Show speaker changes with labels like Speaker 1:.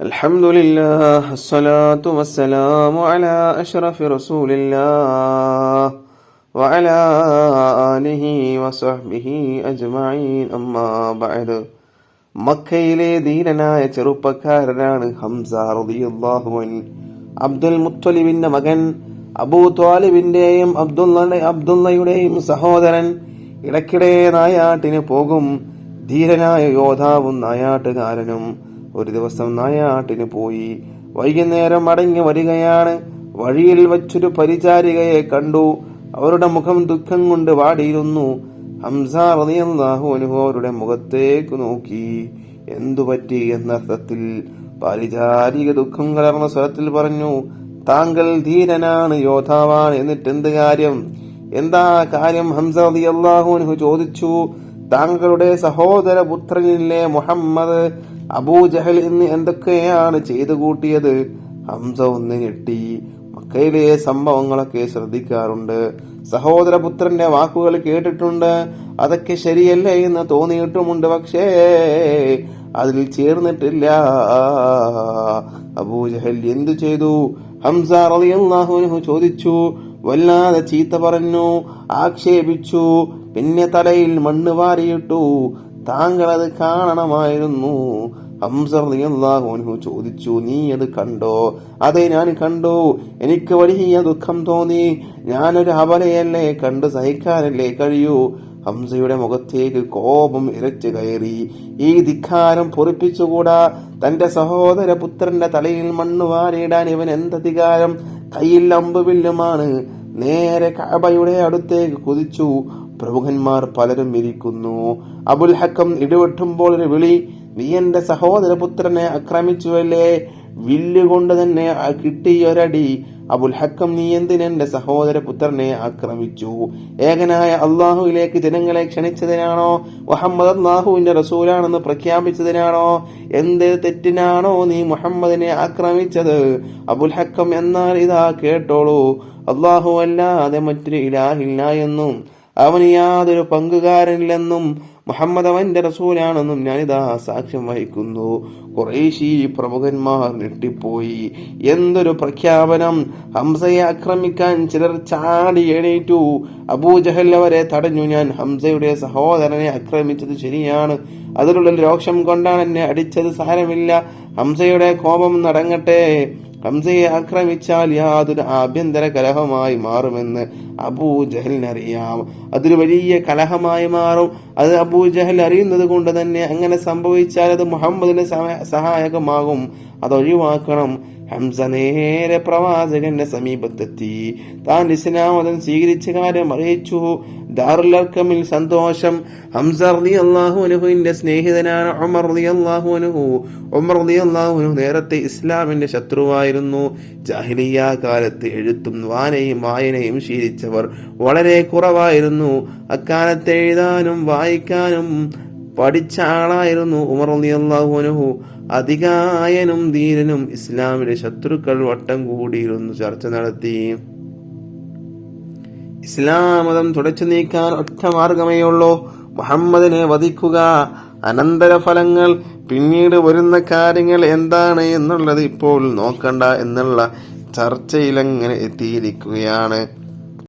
Speaker 1: الحمد لله الصلاة والسلام على أشرف رسول الله وعلى آله وصحبه أجمعين أما بعد മക്കയിലെ ധീരനായ ചെറുപ്പക്കാരനാണ് ഹംസ റളിയല്ലാഹു അൻ അബ്ദുൽ മുത്തലിബിന്റെ മകൻ അബൂ ത്വാലിബിന്റെയും അബ്ദുള്ള അബ്ദുള്ളയുടെയും സഹോദരൻ ഇടയ്ക്കിടെ നായാട്ടിന് പോകും ധീരനായ യോദ്ധാവും നായാട്ടുകാരനും ഒരു ദിവസം നായാട്ടിന് പോയി. വൈകുന്നേരം മടങ്ങി വരികയാണ്. വഴിയിൽ വച്ചൊരു പരിചാരികയെ കണ്ടു. അവരുടെ മുഖം ദുഃഖം കൊണ്ട് വാടിയിരുന്നു. ഹംസ റളിയല്ലാഹു അവരുടെ മുഖത്തേക്ക് നോക്കി. എന്തു പറ്റി? എന്നർത്ഥത്തിൽ പരിചാരിക ദുഃഖം കലർന്ന സ്വരത്തിൽ പറഞ്ഞു താങ്കൾ ധീരനാണ് യോദ്ധാവാണ് എന്നിട്ട് എന്ത് കാര്യം? എന്താ കാര്യം? ഹംസ റളിയല്ലാഹു അൻഹു ചോദിച്ചു. താങ്കളുടെ സഹോദര പുത്രനിലെ മുഹമ്മദ്? അബൂജഹൽ എന്ന് എന്തൊക്കെയാണ് ചെയ്തു കൂട്ടിയത്? ഹംസ ഒന്ന് ഞെട്ടി. മക്കയിലെ സംഭവങ്ങളൊക്കെ ശ്രദ്ധിക്കാറുണ്ട്. സഹോദരപുത്രന്റെ വാക്കുകൾ കേട്ടിട്ടുണ്ട്. അതൊക്കെ ശരിയല്ലേ എന്ന് തോന്നിയിട്ടുമുണ്ട്. പക്ഷേ അതിൽ ചേർന്നിട്ടില്ല. അബൂജഹൽ എന്തു ചെയ്തു? ഹംസ റളിയല്ലാഹു ചോദിച്ചു. വല്ലാതെ ചീത്ത പറഞ്ഞു. ആക്ഷേപിച്ചു. പിന്നെ തലയിൽ മണ്ണ് വാരിയിട്ടു. താങ്കൾ അത് കാണണമായിരുന്നു ഹംസർ അൻഹു ചോദിച്ചു നീ അത് കണ്ടോ? അതെ ഞാൻ കണ്ടു. എനിക്ക് വലിയ ദുഃഖം തോന്നി. ഞാനൊരു അപലയല്ലേ കണ്ട് സഹിക്കാനല്ലേ കഴിയൂ. ഹംസയുടെ മുഖത്തേക്ക് കോപം ഇരച്ചു കയറി. ഈ ധിക്കാരം പൊറിപ്പിച്ചുകൂടാ. തന്റെ സഹോദര പുത്രന്റെ തലയിൽ മണ്ണ് വാരിയിടാൻ ഇവൻ എന്തധികാരം കയ്യിൽ അമ്പുവില്ലുമാണ്. നേരെ കഅബയുടെ അടുത്തേക്ക് കുതിച്ചു. പ്രമുഖന്മാർ പലരും ഇരിക്കുന്നു. അബുൽ ഹക്കം ഇടവെട്ടുമ്പോൾ ഒരു വിളി നീ എന്റെ സഹോദരപുത്രനെ ആക്രമിച്ചുവല്ലേ? വില്ലുകൊണ്ട് തന്നെ കിട്ടിയൊരടി. അബുൽ ഹക്കം നീ എന്തിനെന്റെ സഹോദരപുത്രനെ ആക്രമിച്ചു? ഏകനായ അള്ളാഹുവിലേക്ക് ജനങ്ങളെ ക്ഷണിച്ചതിനാണോ? മുഹമ്മദ് അള്ളാഹുവിന്റെ റസൂലാണെന്ന് പ്രഖ്യാപിച്ചതിനാണോ? എന്ത് തെറ്റിനാണോ നീ മുഹമ്മദിനെ ആക്രമിച്ചത്? അബുൽ ഹക്കം എന്നാൽ ഇതാ കേട്ടോളൂ. അള്ളാഹു അല്ലാതെ മറ്റൊരു ഇലാഹില്ല എന്നും അവന് യാതൊരു പങ്കുകാരനില്ലെന്നും മുഹമ്മദ് അവന്റെ റസൂലാണെന്നും ഞാനിതാ സാക്ഷ്യം വഹിക്കുന്നു. കുറേശി പ്രമുഖന്മാർ ഞെട്ടിപ്പോയി. എന്തൊരു പ്രഖ്യാപനം. ഹംസയെ ആക്രമിക്കാൻ ചിലർ ചാടി എണീറ്റു. അബൂജഹൽ അവരെ തടഞ്ഞു. ഞാൻ ഹംസയുടെ സഹോദരനെ ആക്രമിച്ചത് ശരിയാണ്. അതിലുള്ള രോഷം കൊണ്ടാണ് എന്നെ അടിച്ചത്. സാരമില്ല. ഹംസയുടെ കോപം നടങ്ങട്ടെ. ഹംസയെ ആക്രമിച്ചാൽ യാതൊരു ആഭ്യന്തര കലഹമായി മാറുമെന്ന് അബൂജഹലിനറിയാം അതൊരു വലിയ കലഹമായി മാറും. അത് അബൂജഹൽ അറിയുന്നത് കൊണ്ട് തന്നെ അങ്ങനെ സംഭവിച്ചാൽ അത് മുഹമ്മദിന് സഹായകമാകും. അതൊഴിവാക്കണം ഹംസ നേരെ പ്രവാചകന്റെ സമീപത്തെത്തി. താൻ ഇസ്ലാമതം സ്വീകരിച്ച കാര്യം അറിയിച്ചു. ദാറുലർക്കമിൽ സന്തോഷം. ഹംസ റളി അള്ളാഹു അനുഹുവിന്റെ സ്നേഹിതനാണ് ഉമർ റളി അള്ളാഹു ഉമർ റളി അള്ളാഹു നേരത്തെ ഇസ്ലാമിന്റെ ശത്രുവായിരുന്നു. ജാഹിലിയ കാലത്ത് എഴുത്തും വാനയും വായനയും ശീലിച്ചവർ വളരെ കുറവായിരുന്നു. അക്കാലത്ത് എഴുതാനും വായിക്കാനും പഠിച്ച ആളായിരുന്നു ഉമർ അള്ളാഹു അനുഹു അധികായനും ധീരനും ഇസ്ലാമിലെ ശത്രുക്കൾ വട്ടം കൂടിയിരുന്നു ചർച്ച നടത്തി. ഇസ്ലാം മതം തുടച്ചു നീക്കാൻ ഒറ്റ മാർഗമേ ഉള്ളൂ മുഹമ്മദിനെ വധിക്കുക. അനന്തരഫലങ്ങൾ. പിന്നീട് വരുന്ന കാര്യങ്ങൾ എന്താണ് എന്നുള്ളത് ഇപ്പോൾ നോക്കണ്ട എന്നുള്ള ചർച്ചയിലങ്ങനെ എത്തിയിരിക്കുകയാണ്.